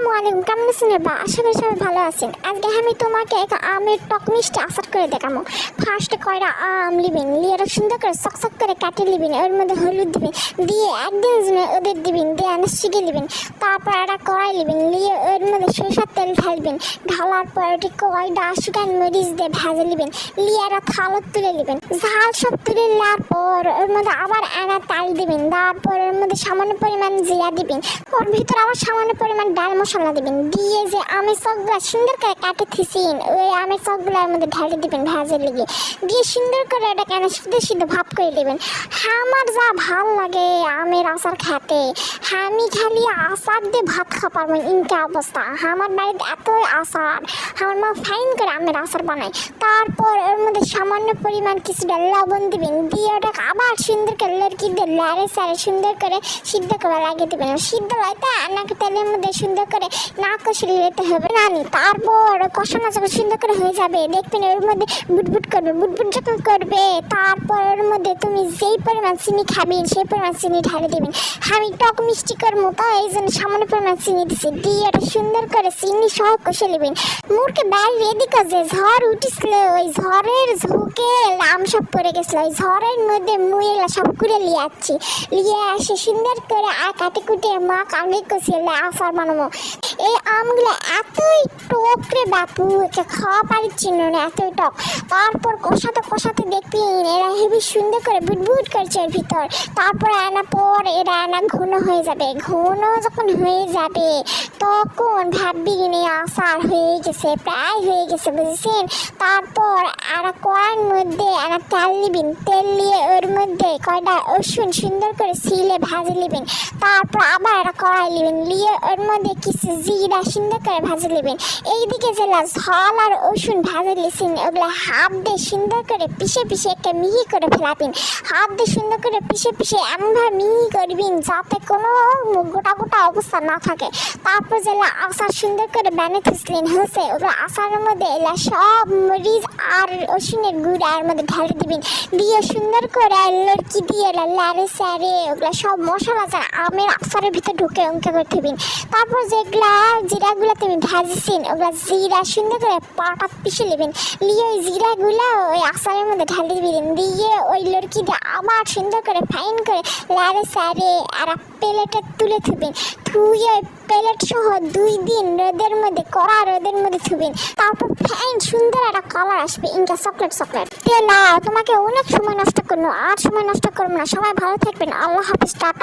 আসসালামু আলাইকুম, কেমন আছেন বা আশা করি সবাই ভালো আছেন। আজকে আমি তোমাকে এক আমের টক মিষ্টি আসার করে দেখাবো। ফার্স্টে কয়টা আম লিবেন? লিয়ে সুন্দর করে সকসক করে কাটে লিবেন। ওর মধ্যে হলুদ দিবেন। দিয়ে একদিন ওদের দিবেন। দিয়ে আনা শিখে লিবেন। তারপর একটা কড়াই লিবেন। লিয়ে ওর মধ্যে সরষার তেল ঢালবেন। ঢালার পর ওটি কয়টা শুকান মরিচ দিয়ে ভেজে লিবেন। লিয়ে একটা থালত তুলে লিবেন। ঝাল সব তুলে নেওয়ার পর ওর মধ্যে আবার আনা তাল দিবেন। তারপর ওর মধ্যে সামান্য পরিমাণ জিরা দিবেন। ওর ভিতরে আবার সামান্য পরিমাণ ডাল মশলা দিবেন। দিয়ে যে আমের চকগুলো সুন্দর করে কাটে থিসিন ওই আমের চকগুলোর মধ্যে ঢালে দিবেন ভাজে লেগে। দিয়ে সুন্দর করে এটা কেন সিদ্ধ সিদ্ধ ভাব করে দেবেন। আমার যা ভালো লাগে আমের আচার খেতে। আমি খালি আচার দিয়ে ভাত খাওয়া পারব ইনকা অবস্থা। আমার বাড়িতে এতই আচার। আমার মা ফাইন করে আমের আচার বানায়। তারপর ওর মধ্যে সামান্য পরিমাণ কিছুটা লবণ দিবেন। দিয়ে ওটাকে আবার সুন্দর করে লড়কি দিয়ে লাড়ে সারে সুন্দর করে সিদ্ধ করে লাগিয়ে দেবেন। সিদ্ধ লাইতে আনাকে তেলের মধ্যে সুন্দর করে না কষিয়ে লেতে হবে। রানি তারপর কষানো যখন সুন্দর করে হয়ে যাবে। দেখবেন ওর মধ্যে বুটবুট করবে, বুটবুট যখন করবে, তারপর ওর মধ্যে তুমি যেই পরিমাণ চিনি খাবেন সেই পরিমাণ চিনি ঢালে দেবেন। আমি টক মিষ্টি করব, তাই এই জন্য সামান্য পরিমাণ চিনি দিছি। দিয়ে ওটা সুন্দর করে চিনি সহ কষে নেবেন। মুরকে বাইরে এদিকে যে ঝড় উঠেছিল, ওই ঝড়ের ঝুঁকে লাম সব পড়ে গেছিল। ওই ঝড়ের মধ্যে মুয়েলা সব করে লিয়ে আসছি। লিয়ে আসে সুন্দর করে আর কাটে কুটে মা কামড়ে কষিয়ে আসার বানাবো এই আমগুলো এতই টক রে বাপু, একে খাওয়া পারিচ্ছি না, এতই টক তারপর কষাতে কষাতে দেখবেন এরা হেবি সুন্দর করে বুটবুট করছে এর ভিতর। তারপর আনা পর এরা আনা ঘন হয়ে যাবে, ঘন যখন হয়ে যাবে, তখন ভাববি আসার হয়ে গেছে, প্রায় হয়ে গেছে, বুঝেছেন? তারপর আর কড়ার মধ্যে আর তেল নিবেন, তেল নিয়ে ওর মধ্যে কয়টা রসুন সুন্দর করে সিলে ভাজে নেবেন, তারপর আবার একটা কড়াই নেবেন, নিয়ে ওর মধ্যে কিছু জিরা সুন্দর করে ভাজে নেবেন। এইদিকে যেলা ঝাল আর রসুন ভাজে লিছেন ওগুলা হাত দিয়ে সুন্দর করে পিষে পিষে একটা মিহি করে ফেলাবেন। হাত দিয়ে সুন্দর করে পিষে পিষে এমনভাবে মিহি করবেন যাতে কোনো গোটা গোটা অবস্থা না থাকে। তারপর যেলা আচার সুন্দর করে বানিয়ে থুসলেন হয়েছে ওগুলো আচারের মধ্যে এলা সব মরিচ আর রসুনের গুঁড়া মধ্যে ঢালে দিবেন দিয়ে সুন্দর করে লড়কি দিয়ে লাড়ে স্যারে, ওগুলো সব মশলা যা আমের আচারের ভিতরে ঢুকে অঙ্কে করে দিবেন তারপর যেগুলা জিরাগুলো তুমি ভাজেছেন ওগুলা জিরা সুন্দর করে পাটা পিষে নেবেন নিয়ে ওই জিরাগুলো ওই আচারের মধ্যে ঢালে দিবেন দিয়ে ওই লড়কি দিয়ে আবার সুন্দর করে ফাইন করে লাড়ে স্যারে আর প্লেটে তুলে থুবেন থুয়ে প্লেট সহ দুই দিন রোদের মধ্যে, কড়া রোদের মধ্যে থুবেন তারপর ফ্যান সুন্দর একটা কালার আসবে, ইনকা চকলেট চকলেট তেলা তোমাকে অনেক সময় নষ্ট করব, আর সময় নষ্ট করব না। সবাই ভালো থাকবেন। আল্লাহ হাফিজ, টাটা।